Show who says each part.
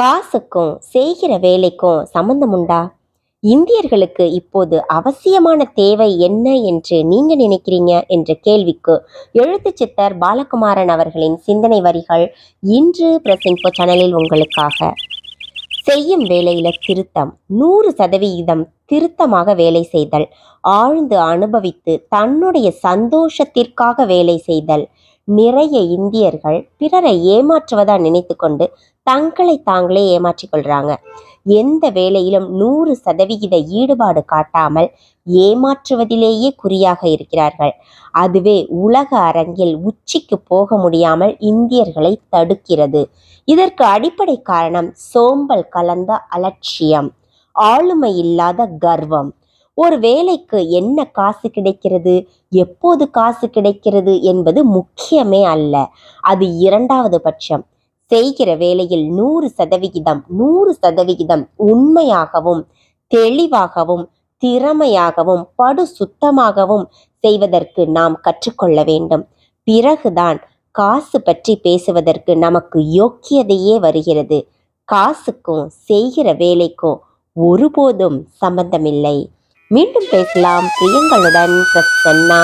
Speaker 1: காசுக்கும் செய்கிற வேலைக்கும் சம்பந்தம் உண்டா? இந்தியர்களுக்கு இப்போது அவசியமான தேவை என்ன என்று நீங்க நினைக்கிறீங்க? என்ற கேள்விக்கு எழுத்து சித்தர் பாலகுமாரன் அவர்களின் சிந்தனை வரிகள் இன்று பிரஸ் சேனலில் உங்களுக்காக. செய்யும் வேலையில திருத்தம். நூறு சதவிகிதம் திருத்தமாக வேலை செய்தல். ஆழ்ந்து அனுபவித்து தன்னுடைய சந்தோஷத்திற்காக வேலை செய்தல். நிறைய இந்தியர்கள் பிறரை ஏமாற்றுவதா நினைத்து கொண்டு தங்களை தாங்களே ஏமாற்றிக் கொள்றாங்க. எந்த வேலையிலும் நூறு சதவிகித ஈடுபாடு காட்டாமல் ஏமாற்றுவதிலேயே குறியாக இருக்கிறார்கள். அதுவே உலக அரங்கில் உச்சிக்கு போக முடியாமல் இந்தியர்களை தடுக்கிறது. இதற்கு அடிப்படை காரணம் சோம்பல் கலந்த அலட்சியம் ஆளுமை இல்லாத கர்வம். ஒரு வேலைக்கு என்ன காசு கிடைக்கிறது எப்போது காசு கிடைக்கிறது என்பது முக்கியமே அல்ல. அது இரண்டாவது பட்சம். செய்கிற வேலையில் நூறு சதவிகிதம் நூறு சதவிகிதம் உண்மையாகவும் தெளிவாகவும் திறமையாகவும் படு சுத்தமாகவும் செய்வதற்கு நாம் கற்றுக்கொள்ள வேண்டும். பிறகுதான் காசு பற்றி பேசுவதற்கு நமக்கு யோக்கியதையே வருகிறது. காசுக்கும் செய்கிற வேலைக்கும் ஒருபோதும் சம்பந்தமில்லை. மீண்டும் பேசலாம். பிரியங்களுடன் பிரசன்னா.